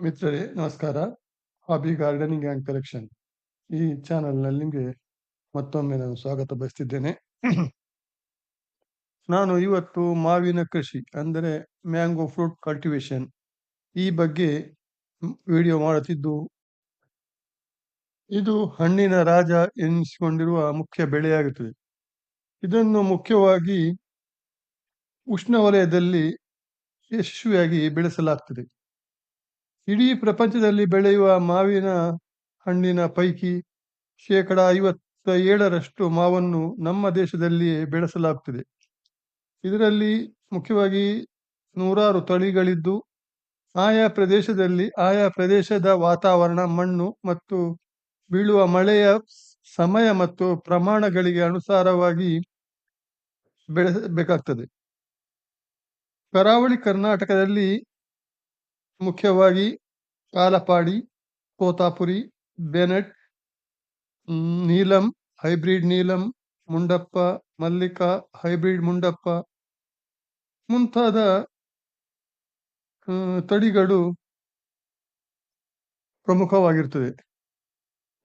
ಮಿತ್ರರೇ, ನಮಸ್ಕಾರ. Hobby gardening and collection ಈ ಚಾನಲ್ನಲ್ಲಿ ನಿಮಗೆ ಮತ್ತೊಮ್ಮೆ ನಾನು ಸ್ವಾಗತ ಬಯಸ್ತಿದ್ದೇನೆ. ನಾನು ಇವತ್ತು ಮಾವಿನ ಕೃಷಿ, ಅಂದರೆ ಮ್ಯಾಂಗೋ ಫ್ರೂಟ್ ಕಲ್ಟಿವೇಶನ್ ಈ ಬಗ್ಗೆ ವಿಡಿಯೋ ಮಾಡುತ್ತಿದ್ದು, ಇದು ಹಣ್ಣಿನ ರಾಜ ಎನಿಸಿಕೊಂಡಿರುವ ಮುಖ್ಯ ಬೆಳೆಯಾಗುತ್ತದೆ. ಇದನ್ನು ಮುಖ್ಯವಾಗಿ ಉಷ್ಣವಲಯದಲ್ಲಿ ಯಶಸ್ವಿಯಾಗಿ ಬೆಳೆಸಲಾಗ್ತದೆ. ಇಡೀ ಪ್ರಪಂಚದಲ್ಲಿ ಬೆಳೆಯುವ ಮಾವಿನ ಹಣ್ಣಿನ ಪೈಕಿ ಶೇಕಡ ಐವತ್ತ ಏಳರಷ್ಟು ಮಾವನ್ನು ನಮ್ಮ ದೇಶದಲ್ಲಿಯೇ ಬೆಳೆಸಲಾಗುತ್ತದೆ ಇದರಲ್ಲಿ ಮುಖ್ಯವಾಗಿ ನೂರಾರು ತಳಿಗಳಿದ್ದು, ಆಯಾ ಪ್ರದೇಶದಲ್ಲಿ ಆಯಾ ಪ್ರದೇಶದ ವಾತಾವರಣ, ಮಣ್ಣು ಮತ್ತು ಬೀಳುವ ಮಳೆಯ ಸಮಯ ಮತ್ತು ಪ್ರಮಾಣಗಳಿಗೆ ಅನುಸಾರವಾಗಿ ಬೆಳೆಸಬೇಕಾಗ್ತದೆ ಕರಾವಳಿ ಕರ್ನಾಟಕದಲ್ಲಿ ಮುಖ್ಯವಾಗಿ ಕಾಲಪಾಡಿ, ಕೋತಾಪುರಿ, ಬೆನೆಟ್ ನೀಲಂ, ಹೈಬ್ರಿಡ್ ನೀಲಂ, ಮುಂಡಪ್ಪ, ಮಲ್ಲಿಕ, ಹೈಬ್ರಿಡ್ ಮುಂಡಪ್ಪ ಮುಂತಾದ ತಳಿಗಳು ಪ್ರಮುಖವಾಗಿರ್ತದೆ.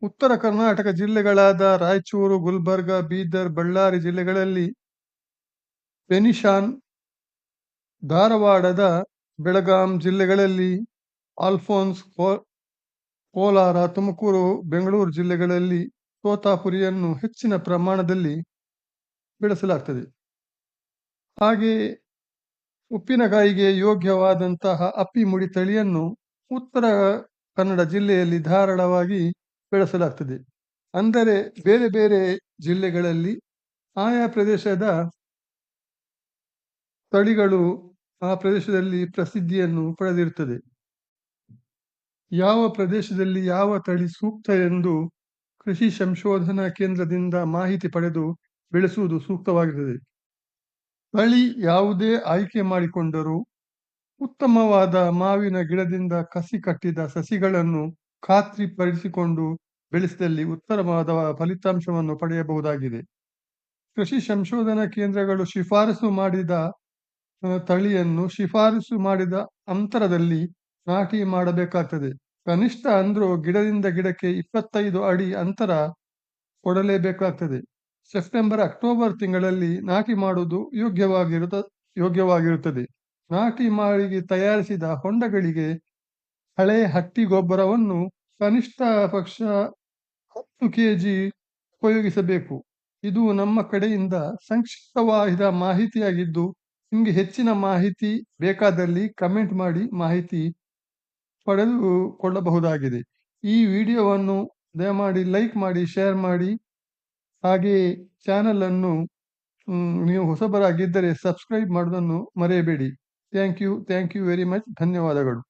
ಉತ್ತರ ಕರ್ನಾಟಕ ಜಿಲ್ಲೆಗಳಾದ ರಾಯಚೂರು, ಗುಲ್ಬರ್ಗ, ಬೀದರ್, ಬಳ್ಳಾರಿ ಜಿಲ್ಲೆಗಳಲ್ಲಿ ಬೆನಿಶಾನ್, ಧಾರವಾಡದ ಬೆಳಗಾಂ ಜಿಲ್ಲೆಗಳಲ್ಲಿ ಆಲ್ಫೋನ್ಸ್ ಕೋಲಾರ, ತುಮಕೂರು, ಬೆಂಗಳೂರು ಜಿಲ್ಲೆಗಳಲ್ಲಿ ತೋತಾಪುರಿಯನ್ನು ಹೆಚ್ಚಿನ ಪ್ರಮಾಣದಲ್ಲಿ ಬೆಳೆಸಲಾಗ್ತದೆ. ಹಾಗೆ ಉಪ್ಪಿನಕಾಯಿಗೆ ಯೋಗ್ಯವಾದಂತಹ ಅಪ್ಪಿ ಮುಡಿ ತಳಿಯನ್ನು ಉತ್ತರ ಕನ್ನಡ ಜಿಲ್ಲೆಯಲ್ಲಿ ಧಾರಾಳವಾಗಿ ಬೆಳೆಸಲಾಗ್ತದೆ. ಅಂದರೆ ಬೇರೆ ಬೇರೆ ಜಿಲ್ಲೆಗಳಲ್ಲಿ ಆಯಾ ಪ್ರದೇಶದ ತಳಿಗಳು ಆ ಪ್ರದೇಶದಲ್ಲಿ ಪ್ರಸಿದ್ಧಿಯನ್ನು ಪಡೆದಿರುತ್ತದೆ. ಯಾವ ಪ್ರದೇಶದಲ್ಲಿ ಯಾವ ತಳಿ ಸೂಕ್ತ ಎಂದು ಕೃಷಿ ಸಂಶೋಧನಾ ಕೇಂದ್ರದಿಂದ ಮಾಹಿತಿ ಪಡೆದು ಬೆಳೆಸುವುದು ಸೂಕ್ತವಾಗಿರುತ್ತದೆ ತಳಿ ಯಾವುದೇ ಆಯ್ಕೆ ಮಾಡಿಕೊಂಡರೂ ಉತ್ತಮವಾದ ಮಾವಿನ ಗಿಡದಿಂದ ಕಸಿ ಕಟ್ಟಿದ ಸಸಿಗಳನ್ನು ಖಾತ್ರಿಪಡಿಸಿಕೊಂಡು ಬೆಳೆಸಿದಲ್ಲಿ ಉತ್ತಮವಾದ ಫಲಿತಾಂಶವನ್ನು ಪಡೆಯಬಹುದಾಗಿದೆ. ಕೃಷಿ ಸಂಶೋಧನಾ ಕೇಂದ್ರಗಳು ಶಿಫಾರಸು ಮಾಡಿದ, ತಳಿಯನ್ನು ಶಿಫಾರಸು ಮಾಡಿದ ಅಂತರದಲ್ಲಿ ನಾಟಿ ಮಾಡಬೇಕಾಗ್ತದೆ. ಕನಿಷ್ಠ ಅಂದ್ರೂ ಗಿಡದಿಂದ ಗಿಡಕ್ಕೆ ಇಪ್ಪತ್ತೈದು ಅಡಿ ಅಂತರ ಕೊಡಲೇಬೇಕಾಗ್ತದೆ. ಸೆಪ್ಟೆಂಬರ್, ಅಕ್ಟೋಬರ್ ತಿಂಗಳಲ್ಲಿ ನಾಟಿ ಮಾಡುವುದು ಯೋಗ್ಯವಾಗಿರುತ್ತ, ಯೋಗ್ಯವಾಗಿರುತ್ತದೆ. ನಾಟಿ ಮಾಡಿ ತಯಾರಿಸಿದ ಹೊಂಡಗಳಿಗೆ ಹಳೆ ಹಟ್ಟಿ ಗೊಬ್ಬರವನ್ನು ಕನಿಷ್ಠ ಪಕ್ಷ ಹತ್ತು ಕೆಜಿ ಉಪಯೋಗಿಸಬೇಕು. ಇದು ನಮ್ಮ ಕಡೆಯಿಂದ ಸಂಕ್ಷಿಪ್ತವಾದ ಮಾಹಿತಿಯಾಗಿದ್ದು, ನಿಮಗೆ ಹೆಚ್ಚಿನ ಮಾಹಿತಿ ಬೇಕಾದಲ್ಲಿ ಕಮೆಂಟ್ ಮಾಡಿ ಮಾಹಿತಿ ಪಡೆದುಕೊಳ್ಳಬಹುದಾಗಿದೆ ಈ ವಿಡಿಯೋವನ್ನು ದಯಮಾಡಿ ಲೈಕ್ ಮಾಡಿ, ಶೇರ್ ಮಾಡಿ. ಹಾಗೆಯೇ ಚಾನಲನ್ನು ನೀವು ಹೊಸಬರಾಗಿದ್ದರೆ ಸಬ್ಸ್ಕ್ರೈಬ್ ಮಾಡೋದನ್ನು ಮರೆಯಬೇಡಿ. Thank you thank you very much. ಧನ್ಯವಾದಗಳು.